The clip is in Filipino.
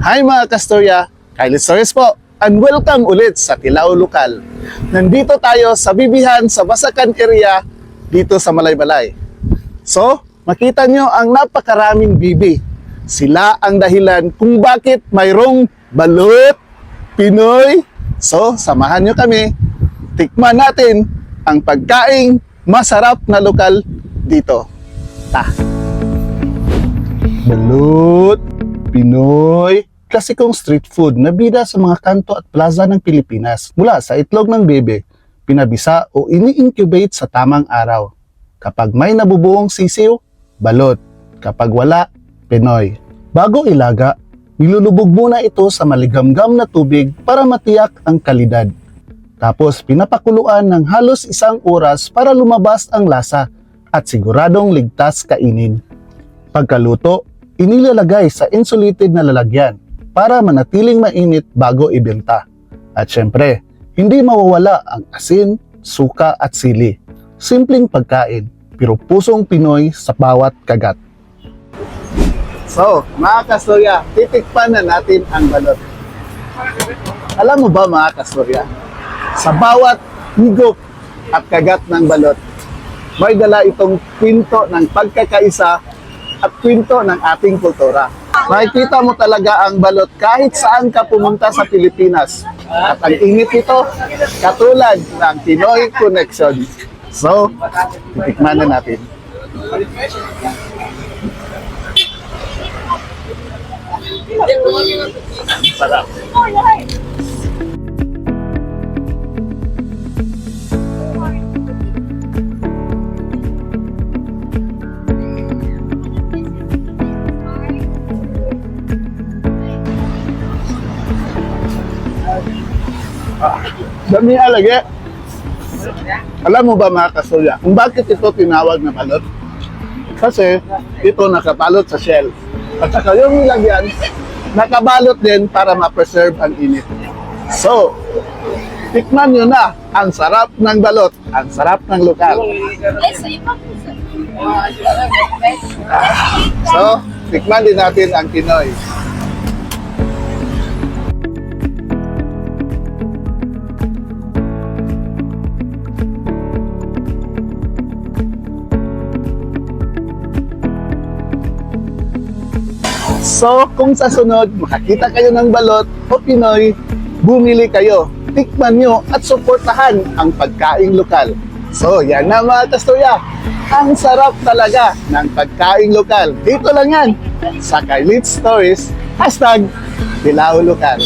Hi mga kastorya, Kylie Stories po, and welcome ulit sa Tilao Lokal. Nandito tayo sa Bibihan sa Basakan area dito sa Malaybalay. So, makita nyo ang napakaraming bibi. Sila ang dahilan kung bakit mayroong balut, Pinoy. So, samahan nyo kami. Tikman natin ang pagkaing masarap na lokal dito. Ta. Balut, Pinoy, klasikong street food na bida sa mga kanto at plaza ng Pilipinas mula sa itlog ng bebe, pinabisa o ini-incubate sa tamang araw. Kapag may nabubuong sisiw, balot. Kapag wala, Pinoy. Bago ilaga, nilulubog muna ito sa maligamgam na tubig para matiyak ang kalidad. Tapos pinapakuluan ng halos isang oras para lumabas ang lasa at siguradong ligtas kainin. Pagkaluto, inilalagay sa insulated na lalagyan para manatiling mainit bago ibenta. At syempre, hindi mawawala ang asin, suka at sili. Simpleng pagkain, pero pusong Pinoy sa bawat kagat. So, mga kastorya, titikpan na natin ang balot. Alam mo ba mga kastorya, sa bawat higop at kagat ng balot, may dala itong kwento ng pagkakaisa at kwento ng ating kultura. Makikita mo talaga ang balot kahit saan ka pumunta sa Pilipinas. At ang init ito, katulad ng Pinoy Connection. So, titikman na natin. Sarap. Dami alagi. Alam mo ba mga kasulya, kung bakit ito tinawag na balot? Kasi ito nakabalot sa shell. At saka yung nilagyan, nakabalot din para ma-preserve ang init. So, tikman nyo na ang sarap ng balot, ang sarap ng lokal. So, tikman din natin ang Pinoy. So, kung sa sunod makakita kayo ng balot o Pinoy, bumili kayo, tikman nyo at suportahan ang pagkaing lokal. So, yan na mga kastorya. Ang sarap talaga ng pagkaing lokal. Dito lang yan sa Kailit Stories, hashtag Bilao Lokal.